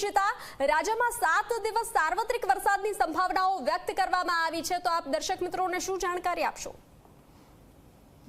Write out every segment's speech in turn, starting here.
દીક્ષિતા રાજ્યમાં સાત દિવસ સાર્વત્રિક વરસાદની સંભાવનાઓ વ્યક્ત કરવામાં આવી છે. તો આપ દર્શક મિત્રોને શું જાણકારી આપશો?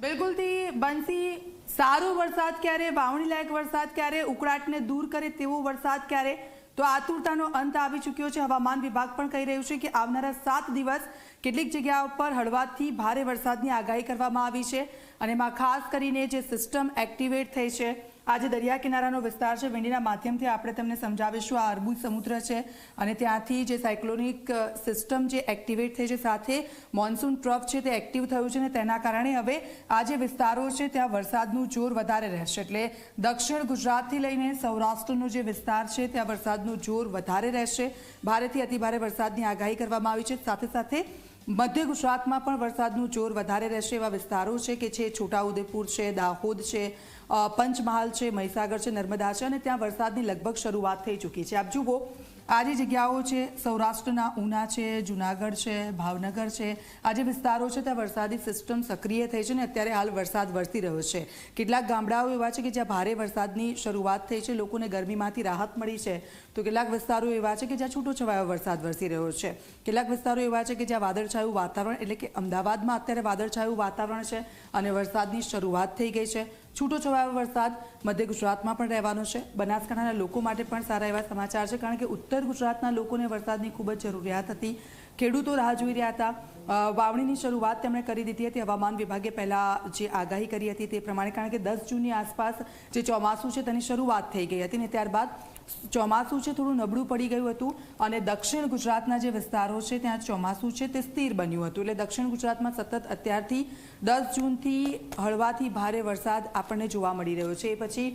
બિલકુલથી બંસી સારો વરસાદ ક્યારે વાવણી લાયક વરસાદ ક્યારે, ઉકળાટને દૂર કરે તેવો વરસાદ ક્યારે? તો આતુરતાનો અંત આવી ચૂક્યો છે. હવામાન વિભાગ પણ કહી રહ્યું છે કે આવનારા સાત દિવસ કેટલીક જગ્યાઓ પર હળવાથી ભારે વરસાદની આગાહી કરવામાં આવી છે. અને એમાં ખાસ કરીને જે સિસ્ટમ એક્ટિવેટ થઈ છે આજે દરિયા કિનારાનો વિસ્તાર છે. વીંડીના માધ્યમથી આપણે તમને સમજાવીશું આ અરબુ સમુદ્ર છે અને ત્યાંથી જે સાયક્લોનિક સિસ્ટમ જે એક્ટિવેટ થઈ છે, સાથે મોન્સૂન ટ્રફ છે તે એક્ટિવ થયું છે અને તેના કારણે હવે આ જે વિસ્તારો છે ત્યાં વરસાદનું જોર વધારે રહેશે. એટલે દક્ષિણ ગુજરાતથી લઈને સૌરાષ્ટ્રનો જે વિસ્તાર છે ત્યાં વરસાદનું જોર વધારે રહેશે. ભારેથી અતિભારે વરસાદની આગાહી કરવામાં આવી છે. સાથે સાથે મધ્ય ગુજરાતમાં પણ વરસાદનું જોર વધારે રહેશે એવા વિસ્તારો છે કે છે છોટાઉદેપુર છે, દાહોદ છે પંચમહાલ છે, મહીસાગર છે, નર્મદા છે અને ત્યાં વરસાદની લગભગ શરૂઆત થઈ ચૂકી છે. આપ જુઓ આ જે જગ્યાઓ છે, સૌરાષ્ટ્રના ઉના છે, જુનાગઢ છે, ભાવનગર છે. આ જે વિસ્તારો છે, ત્યાં વરસાદી સિસ્ટમ સક્રિય થઈ છે ને અત્યારે હાલ વરસાદ વરસી રહ્યો છે. કેટલાક ગામડાઓ એવા છે કે જ્યાં ભારે વરસાદની શરૂઆત થઈ છે, લોકોને ગરમીમાંથી રાહત મળી છે. તો કેટલાક વિસ્તારો એવા છે કે જ્યાં છૂટો છવાયો વરસાદ વરસી રહ્યો છે. કેટલાક વિસ્તારો એવા છે કે જ્યાં વાદળછાયું વાતાવરણ એટલે કે અમદાવાદમાં અત્યારે વાદળછાયું વાતાવરણ છે અને વરસાદની શરૂઆત થઈ ગઈ છે. છૂટો છવાયો વરસાદ મધ્ય ગુજરાતમાં પણ રહેવાનો છે. બનાસકાંઠાના લોકો માટે પણ સારા એવા સમાચાર છે, કારણ કે ઉત્તર ગુજરાતના લોકોને વરસાદની ખૂબ જ જરૂરિયાત હતી. ખેડૂતો રાહ જોઈ રહ્યા હતા. વાવણીની શરૂઆત તેમણે કરી દીધી હતી. હવામાન વિભાગે પહેલાં જે આગાહી કરી હતી તે પ્રમાણે, કારણ કે દસ જૂનની આસપાસ જે ચોમાસું છે તેની શરૂઆત થઈ ગઈ હતી ને ત્યારબાદ ચોમાસું છે થોડું નબળું પડી ગયું હતું અને દક્ષિણ ગુજરાતના જે વિસ્તારો છે ત્યાં ચોમાસું છે તે સ્થિર બન્યું હતું. એટલે દક્ષિણ ગુજરાતમાં સતત અત્યારથી દસ જૂનથી હળવાથી ભારે વરસાદ આપણને જોવા મળી રહ્યો છે. એ પછી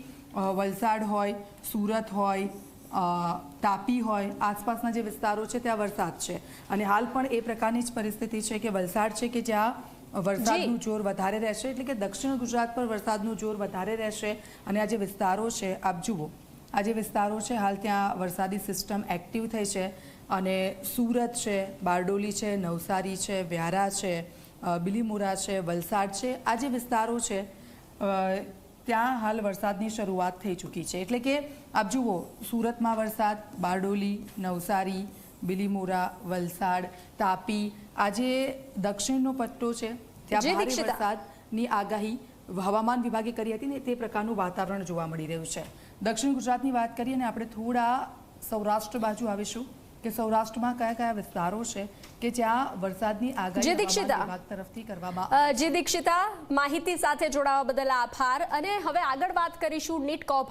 વલસાડ હોય, સુરત હોય તાપી હોય આસપાસના જે વિસ્તારો છે ત્યાં વરસાદ છે. અને હાલ પણ એ પ્રકારની જ પરિસ્થિતિ છે કે વલસાડ છે કે જ્યાં વરસાદનું જોર વધારે રહેશે એટલે કે દક્ષિણ ગુજરાત પર વરસાદનું જોર વધારે રહેશે. અને આ જે વિસ્તારો છે આપ જુઓ. આ જે વિસ્તારો છે હાલ ત્યાં વરસાદી સિસ્ટમ એક્ટિવ થઈ છે. અને સુરત છે બારડોલી છે નવસારી છે વ્યારા છે બિલીમોરા છે વલસાડ છે. આ જે વિસ્તારો છે ત્યાં હાલ વરસાદની શરૂઆત થઈ ચૂકી છે. એટલે કે આપ જુઓ સુરતમાં વરસાદ બારડોલી નવસારી બિલીમોરા વલસાડ તાપી આજે દક્ષિણનો પટ્ટો છે. ત્યાં ભારે વરસાદની આગાહી હવામાન વિભાગે કરી હતી ને તે પ્રકારનું વાતાવરણ જોવા મળી રહ્યું છે. દક્ષિણ ગુજરાતની વાત કરીએ ને આપણે થોડા સૌરાષ્ટ્ર બાજુ આવીશું. કે સૌરાષ્ટ્રમાં કયા કયા વિસ્તારો છે કે જ્યાં વરસાદની આગાહી દીક્ષિતા. વિભાગ તરફથી કરવામાં જી દીક્ષિતા માહિતી સાથે જોડાવા બદલ આભાર અને હવે આગળ વાત કરીશું નીટ કૌભાંડ